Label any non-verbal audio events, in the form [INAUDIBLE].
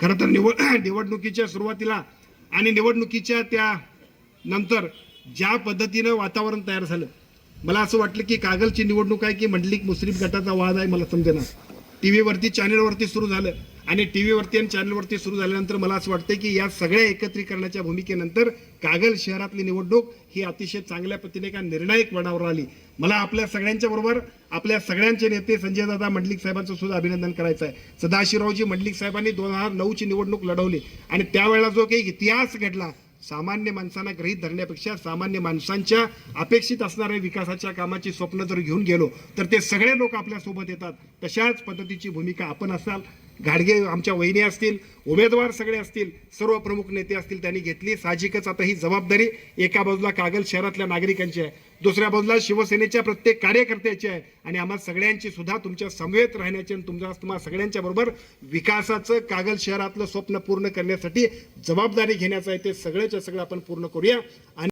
खरं तर निवड [CLEARS THROAT] निवडणुकीच्या सुरुवातीला आणि निवडणुकीच्या त्या नंतर ज्या पद्धतीनं वातावरण तयार झालं मला असं वाटलं की कागलची निवडणूक आहे की मंडलिक मुस्लिम गटाचा वाद आहे मला समजेना. टी व्हीवरती चॅनलवरती सुरू झालं. आणि टी व्हीवरती आणि चॅनलवरती सुरू झाल्यानंतर मला असं वाटतं की या सगळ्या एकत्रीकरणाच्या भूमिकेनंतर कागल शहरातली निवडणूक ही अतिशय चांगल्या पद्धतीने एका निर्णायक वडावर आली. मला आपल्या सगळ्यांच्या बरोबर आपल्या सगळ्यांचे नेते संजय दादा मंडलिक साहेबांचं सुद्धा अभिनंदन करायचं आहे. सदाशिवरावजी मंडलिक साहेबांनी दोन हजार नऊची निवडणूक लढवली आणि त्यावेळेला जो काही इतिहास घडला सामान्य माणसांना ग्रहित धरण्यापेक्षा सामान्य माणसांच्या अपेक्षित असणाऱ्या विकासाच्या कामाची स्वप्न जर घेऊन गेलो तर ते सगळे लोक आपल्यासोबत येतात. तशाच पद्धतीची भूमिका आपण असाल. गाडगे आमच्या वहिनी असतील उमेदवार सगळे असतील सर्व प्रमुख नेते असतील त्यांनी घेतली. साहजिकच आता ही जबाबदारी एका बाजूला कागल शहरातल्या नागरिकांची आहे. दुसऱ्या बाजूला शिवसेनेच्या प्रत्येक कार्यकर्त्याची आहे. आणि आम्हा सगळ्यांची सुद्धा तुमच्या समवेत राहण्याची आणि तुमच्या तुम्हाला सगळ्यांच्या बरोबर विकासाचं कागल शहरातलं स्वप्न पूर्ण करण्यासाठी जबाबदारी घेण्याचं आहे. ते सगळ्याच्या सगळं आपण पूर्ण करूया. आणि